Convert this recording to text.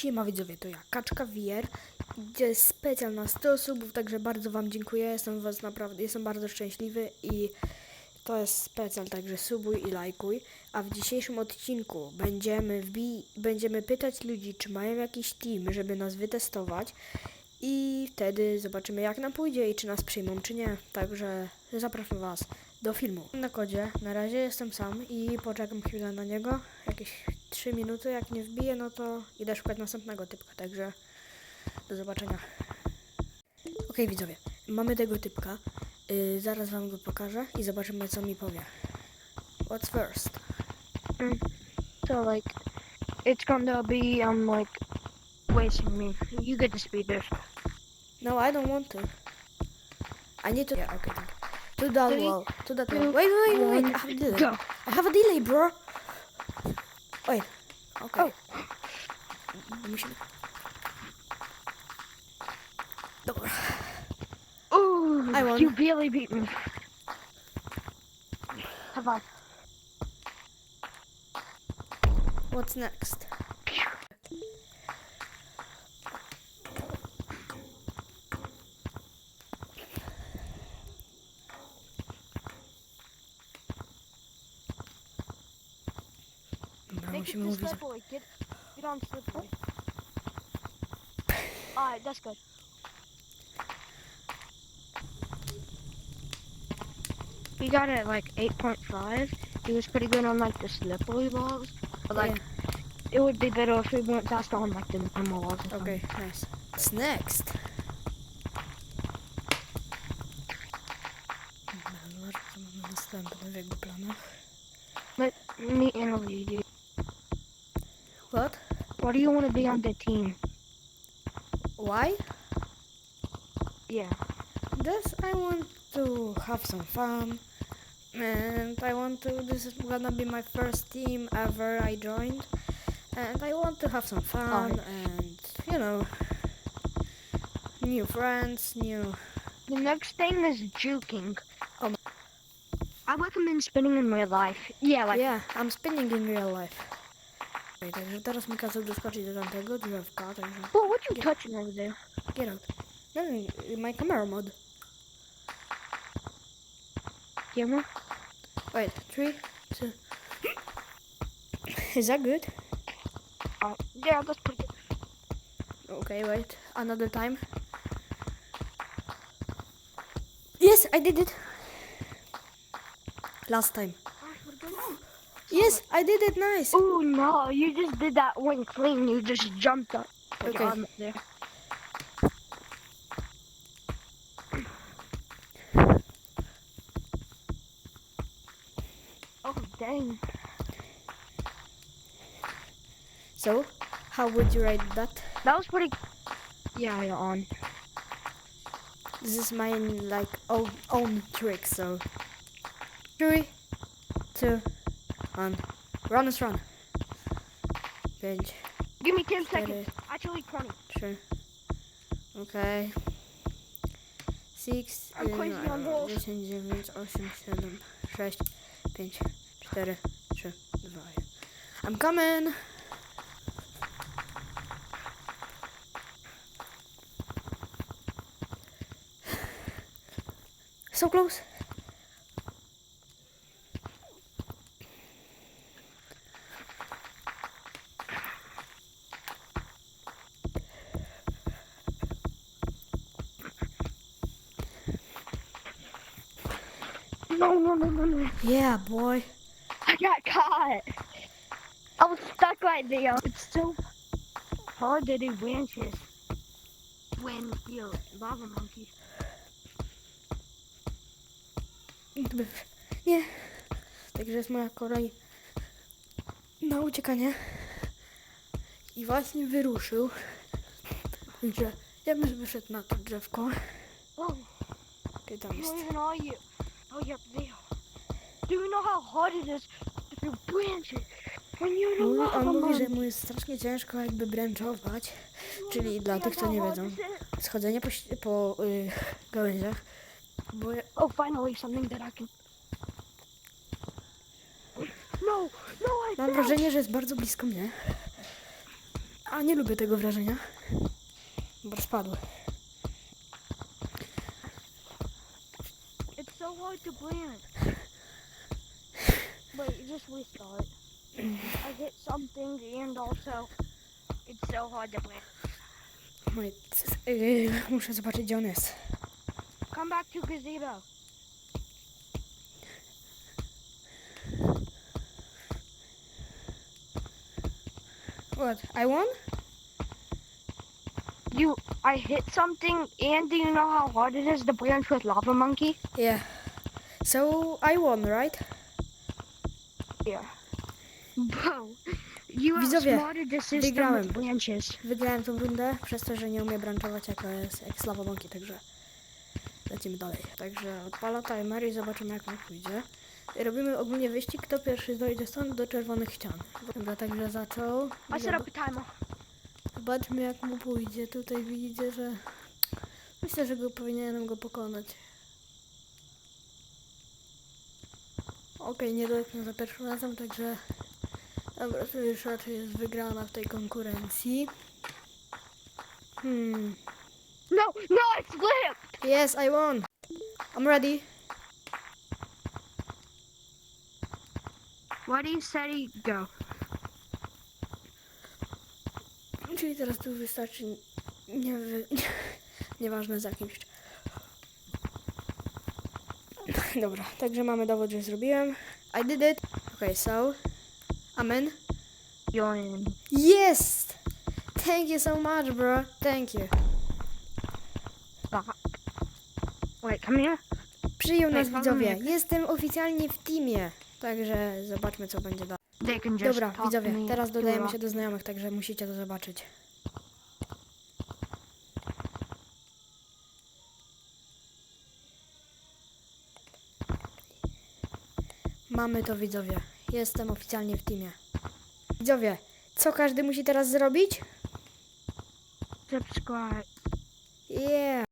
Siema widzowie, to ja, Kaczka VR, gdzie jest specjal na 100 osób, także bardzo wam dziękuję, jestem was naprawdę, jestem bardzo szczęśliwy i to jest specjal, także subuj i lajkuj. A w dzisiejszym odcinku będziemy, wbi będziemy pytać ludzi, czy mają jakiś team, żeby nas wytestować i wtedy zobaczymy jak nam pójdzie i czy nas przyjmą, czy nie. Także zapraszam was do filmu. Na kodzie, na razie jestem sam i poczekam chwilę na niego, jakieś 3 minuty. Jak nie wbiję, no to idę szukać następnego typka, także do zobaczenia. Ok, widzowie, mamy tego typka. Yy, zaraz wam go pokażę i zobaczymy, co mi powie. What's first? Mm, so, like, it's gonna be, um, like, wasting me. You get to speed this. No, I don't want to. I need to. Yeah, okay. To that wall. To that wall. Wait, wait, wait, wait. I have a delay. Go. I have a delay, bro. Wait. Okay. Oh. me Dobra. Ooh, I won. you barely beat me. Have fun. What's next? Make it to slippery. Get, get on slippery. Alright, that's good. He got it at like 8.5. He was pretty good on like the slippery balls. But like, yeah. it would be better if we went faster on like the normal balls. Okay, nice. What's next? Let me interview you. What? Why do you want to be on the team? Why? Yeah. This I want to have some fun, and I want to. This is gonna be my first team ever I joined, and I want to have some fun right. and you know, new friends, new. The next thing is juking. Oh my. I recommend spinning in real life. Yeah, like. Yeah, I'm spinning in real life. Okej, także teraz mi kazał doskoczyć do tamtego drzewka, także... Well, what you touching over there? Get out. No, my camera mod. Camera? Wait, three, two... Is that good? Uh, yeah, that's pretty good. Okay, wait, another time. Yes, I did it! Last time. Yes, I did it nice. Oh no, you just did that one clean. You just jumped up. Okay. there. Oh dang. So, how would you rate that? That was pretty. Yeah, you're on. This is my like own own trick. So, three, two. Run. Run this run. Bench. Give me 10 seconds. Actually 20. Sure. Okay. Six. I'm crazy on balls. Uh, Dziesięć, I'm coming! So close! No, no, no, no, no. Yeah, boy. I got caught. I was stuck right there. It's so hard to do branches when you're lava monkey. Nie. Także jest moja kolej na uciekanie. I właśnie wyruszył. Także ja bym wyszedł na to drzewko. Oh. Kiedy tam jest? high oh, up there. Do you know how hard it is to branch it? When you don't Mówi, on mówi, że mu jest strasznie ciężko jakby bręczować, czyli dla tych, co nie wiedzą, schodzenie po, po y, gałęziach, bo ja, Oh, finally something that I can. No, no, I mam failed. wrażenie, że jest bardzo blisko mnie, a nie lubię tego wrażenia, bo spadły. hard to plant, But just restart. I hit something and also it's so hard to plant. Wait, yy, muszę zobaczyć gdzie on jest. Come back to gazebo. What? I won? You, I hit something, and do you know how hard it is to branch with lava monkey? Yeah. So I won, right? Yeah. Wow. You Widzowie, wygrałem. Wygrałem tą rundę przez to, że nie umiem branczować jako jest jak Slava Monkey, także lecimy dalej. Także odpala timer i zobaczymy jak nam pójdzie. Robimy ogólnie wyścig, kto pierwszy dojdzie stąd do czerwonych ścian. Dobra, także zaczął. A co robi timer? Zobaczmy jak mu pójdzie. Tutaj widzicie, że myślę, że go powinienem go pokonać. ok, nie dotknę za pierwszym razem, także dobra, to już raczej jest wygrana w tej konkurencji. Hmm. No, no, I flipped! Yes, I won! I'm ready. Ready, steady, go. Czyli teraz tu wystarczy nie, wy... nieważne zakończyć. Dobra, także mamy dowód, że zrobiłem. I did it. Okay, so. Amen. Join. Yes! Thank you so much, bro. Thank you. Wait, come here. Przyjął nas widzowie. Jestem oficjalnie w teamie. Także zobaczmy, co będzie dalej. Dobra, widzowie, teraz dodajemy się do znajomych, także musicie to zobaczyć. Mamy to widzowie. Jestem oficjalnie w teamie. Widzowie, co każdy musi teraz zrobić? Subscribe. Yeah.